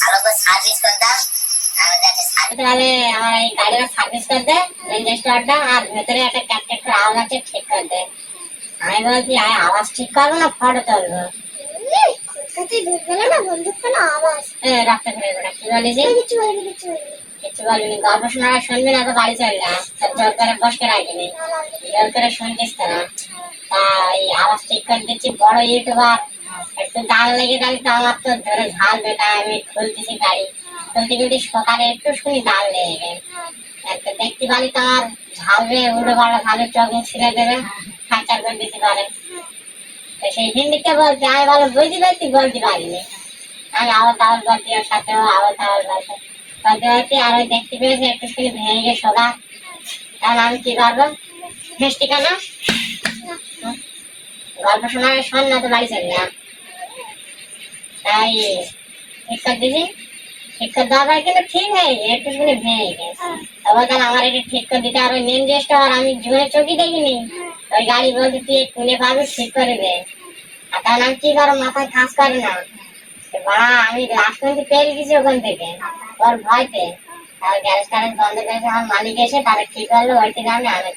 ভালো করে সার্ভিস আমি আমার এই গাড়িটা সার্ভিস করে দে আর ভেতরে একটা ক্যাপ্টেক্টর আওয়াজ আছে ঠিক করে দে। আমি বলছি আওয়াজ ঠিক করব না ফটো তুলবো। তুই না বন্দুক পেল আওয়াজ? রাখতে কি বলিস? কিছু বলবি কিছু গল্প শুনবি না তো বাড়ি চল যা। তোর জোর করে বসকে রাখিনি জোর করে শুনতিস তো। না তা এই আওয়াজ ঠিক করে দিচ্ছি বড় ইউটিউবার একটু দাম লেগে গেলে তো আমার তো ধরে ঝাল বেটা, আমি খুলতেছি গাড়ি। খুলতে খুলতে সকালে একটু শুনি দাম লেগে গেল একটা দেখতে পারি তো আমার ঝালবে উড়ে পাড়া ভালো চোখ ছিঁড়ে দেবে ফ্র্যাকচার করে দিতে পারে। তো সেই হিন্দিতে বলতে, আমি ভালো বুঝতে পারছি, বলতে পারিনি। আমি আবার তাওয়াল বলতে ওর সাথে আবার তাওয়াল বলতে। বলতে বলতে আর ওই দেখতে পেয়েছে, একটু শুনে, ভেঙে গিয়ে সোদা তাহলে আমি কি করব মিষ্টি কেন? গল্প শোনা শোন না তো বাড়ি চলে যা। দেওয়া যায় কিন্তু ঠিক হয়ে গেছে একটু শুনে ভেঙে গেছে। তবে তাহলে আমার এটা ঠিক করে দিতে আর ওই মেন গেস্ট আর আমি জীবনে চোখই দেখিনি। ওই গাড়ি বলতে তুই খুলে পাবি ঠিক করে দে আর তাহলে আমি কি করো মাথায় কাজ করে না? বাড়া আমি লাস্ট পর্যন্ত পেয়ে গেছি ওখান থেকে ওর ভয়তে। তার গ্যারেজ ট্যারেজ বন্ধ করেছে আমার মালিক এসে তারা ঠিক করল? ওই থেকে আমি জানি